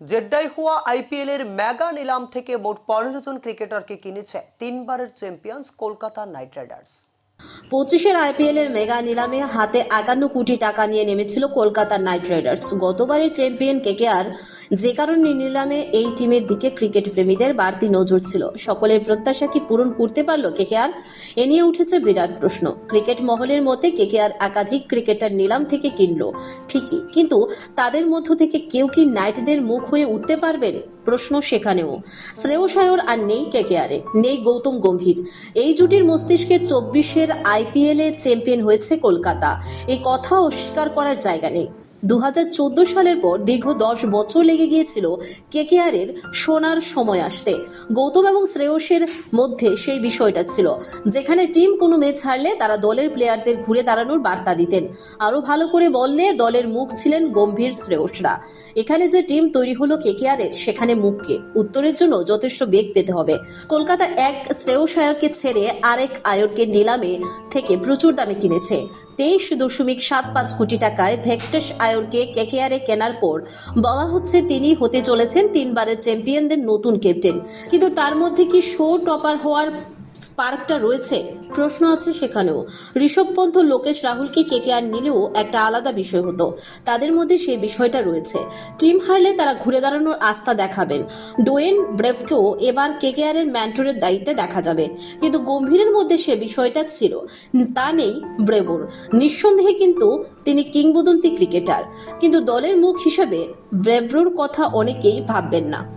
জেড্ডায় হওয়া আইপিএল এর মেগা নিলাম থেকে মোট পনেরো জন ক্রিকেটারকে কিনেছে তিনবারের চ্যাম্পিয়ন্স কলকাতা নাইট রাইডার্স। পঁচিশের আইপিএল এর মেগা নিলামে হাতে একান্ন কোটি টাকা নিয়ে নেমেছিল কলকাতা নাইট রাইডার্স। গতবারের চ্যাম্পিয়ন কেকেআর, যে কারণে নিলামে এই টিমের দিকে ক্রিকেট প্রেমীদের বাড়তি নজর ছিল। সকলের প্রত্যাশা কি পূরণ করতে পারল কেকেআর? এ নিয়ে উঠেছে বিরাট প্রশ্ন। ক্রিকেট মহলের মতে কেকেআর একাধিক ক্রিকেটার নিলাম থেকে কিনলো। ঠিকই। কিন্তু তাদের মধ্য থেকে কেউ কি নাইটদের মুখ হয়ে উঠতে পারবেন? প্রশ্ন সেখানেও। শ্রেয়সায়র আর নেই কেকেআরে নেই গৌতম গম্ভীর। এই জুটির মস্তিষ্কে চব্বিশের আইপিএল এর চ্যাম্পিয়ন হয়েছে কলকাতা। এই কথা অস্বীকার করার জায়গা নেই। দু হাজার চোদ্দ সালের পর দীর্ঘ দশ বছর লেগে গিয়েছিল কেকেআরের সোনার সময় আসতে। গৌতম এবং শ্রেয়সের মধ্যে সেই বিষয়টা ছিল। যেখানে টিম কোনো ম্যাচ হারলে তারা দলের প্লেয়ারদের ঘুরে দাঁড়ানোর বার্তা দিতেন। আরও ভালো করে বললে দলের মুখ ছিলেন গম্ভীর শ্রেয়সরা। এখানে যে টিম তৈরি হলো কেকেআরের, সেখানে মুখকে। উত্তরের জন্য যথেষ্ট বেগ পেতে হবে। কলকাতা এক শ্রেয়স আয়রকে ছেড়ে আরেক আয়রকে নিলামে থেকে প্রচুর দামে কিনেছে। তেইশ দশমিক সাত পাঁচ কোটি টাকায় ভেঙ্কটেশ আয়রকে কেকেআরে কেনার পর বলা হচ্ছে তিনি হতে চলেছেন তিনবারের চ্যাম্পিয়নদের নতুন ক্যাপ্টেন। কিন্তু তার মধ্যে কি শো টপার হওয়ার স্পার্কটা রয়েছে। প্রশ্ন আছে সেখানেও। ঋষভ পন্থ লোকেশ রাহুলকে কেকেআর নিলেও একটা আলাদা বিষয় হতো। তাদের মধ্যে সেই বিষয়টা রয়েছে। টিম হারলে তারা ঘুরে দাঁড়ানোর আস্থা দেখাবেন। ডোয়েন ব্রেভকেও এবার কেকেআর এর ম্যান্টরের দায়িত্বে দেখা যাবে। কিন্তু গম্ভীরের মধ্যে সে বিষয়টা ছিল। তা নেই ব্রেভোর নিঃসন্দেহে কিন্তু তিনি কিংবদন্তি ক্রিকেটার। কিন্তু দলের মুখ হিসাবে ব্রেভ্রোর কথা অনেকেই ভাববেন না।